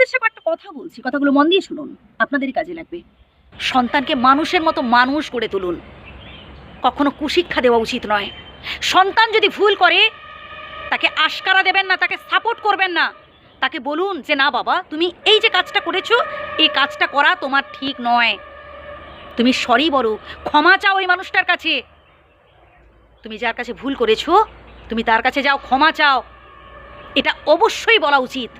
উদ্দেশ্যে একটা কথা বলছি, কথাগুলো মন দিয়ে শুনুন, আপনাদেরই কাজে লাগবে। সন্তানকে মানুষের মতো মানুষ করে তুলুন, কখনো কুশিক্ষা দেওয়া উচিত নয়। সন্তান যদি ভুল করে, তাকে আশকারা দেবেন না, তাকে সাপোর্ট করবেন না। তাকে বলুন যে, না বাবা, তুমি এই যে কাজটা করেছ, এই কাজটা করা তোমার ঠিক নয়। তুমি সরি বলো, ক্ষমা চাও ওই মানুষটার কাছে। তুমি যার কাছে ভুল করেছ, তুমি তার কাছে যাও, ক্ষমা চাও। এটা অবশ্যই বলা উচিত।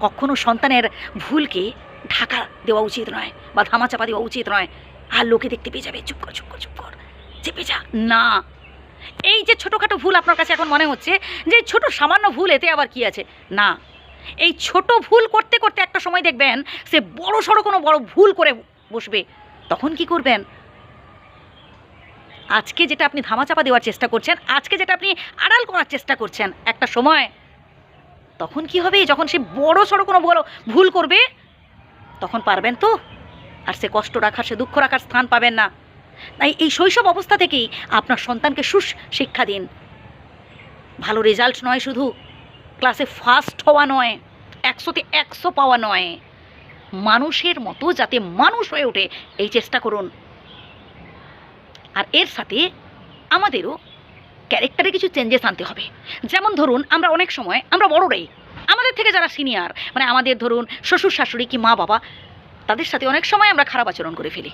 কখনো সন্তানের ভুলকে ঢাকা দেওয়া উচিত নয় বা ধামাচাপা দেওয়া উচিত নয়। আর লোকে দেখতে পেয়ে যাবে। চুপ কর চুপ কর চুপ কর। চেপে যা। না। এই যে ছোটোখাটো ভুল আপনার কাছে এখন মনে হচ্ছে, যে ছোট সামান্য ভুল, এতে আবার কি আছে? না। এই ছোট ভুল করতে করতে একটা সময় দেখবেন, সে বড় সড়ো কোনো বড় ভুল করে বসবে। তখন কি করবেন? আজকে যেটা আপনি ধামাচাপা দেওয়ার চেষ্টা করছেন, আজকে যেটা আপনি আড়াল করার চেষ্টা করছেন, একটা সময় তখন কি হবে? যখন সে বড় সড়ো কোনো বড় ভুল করবে, তখন পারবেন তো? আর সে কষ্ট রাখার, সে দুঃখ রাখার স্থান পাবেন না। তাই এই শৈশব অবস্থা থেকেই আপনার সন্তানকে সুস শিক্ষা দিন। ভালো রেজাল্ট নয় শুধু ক্লাসে ফার্স্ট হওয়া নয়, একশোতে একশো পাওয়া নয়। মানুষের মতো যাতে মানুষ হয়ে ওঠে, এই চেষ্টা করুন। আর এর সাথে আমাদেরও ক্যারেক্টারে কিছু চেঞ্জেস আনতে হবে। যেমন ধরুন, আমরা অনেক সময়, আমরা বড়রাই আমাদের থেকে যারা সিনিয়র মানে আমাদের ধরুন শ্বশুর শাশুড়ি কি মা বাবা, তাদের সাথে অনেক সময় আমরা খারাপ আচরণ করে ফেলি।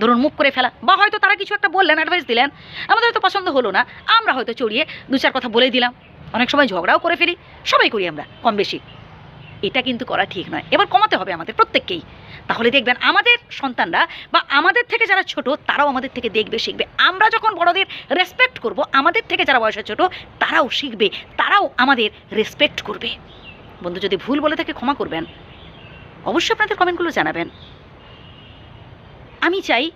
ধরুন মুখ করে ফেলা, বা হয়তো তারা কিছু একটা বললেন অ্যাডভাইস দিলেন, আমাদের হয়তো পছন্দ হলো না, আমরা হয়তো চড়িয়ে দু চার কথা বলে দিলাম। অনেক সময় ঝগড়াও করে ফেলি, সবাই করি আমরা কম বেশি এটা কিন্তু করা ঠিক নয়। এবার কমাতে হবে আমাদের প্রত্যেককেই। তাহলে দেখবেন আমাদের সন্তানরা বা আমাদের থেকে যারা ছোট, তারাও আমাদের থেকে দেখবে, শিখবে। আমরা যখন বড়দের রেসপেক্ট করব, আমাদের থেকে যারা বয়সে ছোট, তারাও শিখবে, তারাও আমাদের রেসপেক্ট করবে। বন্ধু, যদি ভুল বলে থাকে ক্ষমা করবেন। অবশ্যই আপনাদের কমেন্টগুলো জানাবেন। আমি চাই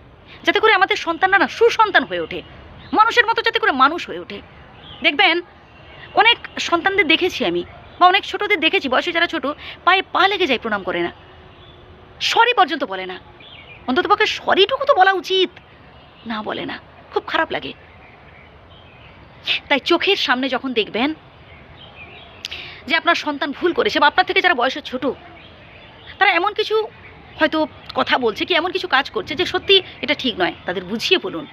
যাতে করে আমাদের সন্তানরা না সুসন্তান হয়ে ওঠে। মানুষের মতো যাতে করে মানুষ হয়ে ওঠে। দেখবেন, অনেক সন্তানদের দেখেছি আমি, বা অনেক ছোটদের দেখেছি। বয়সে যারা ছোট, পায়ে পা লেগে যায়, প্রণাম করে না। সরি পর্যন্ত বলে না। অন্তত পক্ষে সরিটুকু তো বলা উচিত। না বলে না, খুব খারাপ লাগে। তাই চোখের সামনে যখন দেখবেন যে আপনার সন্তান ভুল করেছে বা আপনার থেকে যারা বয়সে ছোট, তারা এমন কিছু হয়তো কথা বলছে কি এমন কিছু কাজ করছে যে সত্যি এটা ঠিক নয়। তাদের বুঝিয়ে বলুন।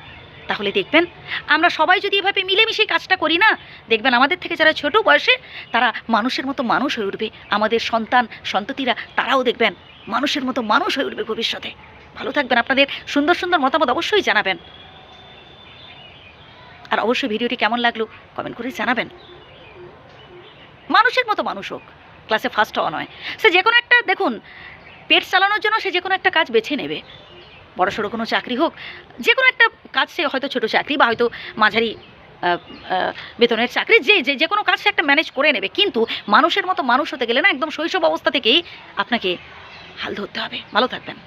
তাহলে দেখবেন, আমরা সবাই যদি এভাবে মিলেমিশে কাজটা করি না, দেখবেন আমাদের থেকে যারা ছোট বয়সে, তারা মানুষের মতো মানুষ হয়ে উঠবে। আমাদের সন্তান, সন্ততিরা, তারাও দেখবেন মানুষের মতো মানুষ হয়ে উঠবে ভবিষ্যতে। ভালো থাকবেন আপনাদের। সুন্দর সুন্দর মতামত অবশ্যই জানাবেন। আর অবশ্যই ভিডিওটি কেমন লাগল কমেন্ট করে জানাবেন। মানুষের মতো মানুষ হোক। ক্লাসে ফার্স্ট হওয়া নয়। সে যে কোনো একটা, দেখুন, পেট চালানোর জন্য সে যে কোনো একটা কাজ বেছে নেবে। বড় সড়ো কোনো চাকরি হোক, যে কোনো একটা কাজ সে হয়তো ছোটো চাকরি বা হয়তো মাঝারি বেতনের চাকরি, যে যে যে কোনো কাজ সে একটা ম্যানেজ করে নেবে। কিন্তু মানুষের মতো মানুষ হতে গেলে না, একদম শৈশব অবস্থা থেকেই আপনাকে হাল ধরতে হবে। ভালো থাকবেন।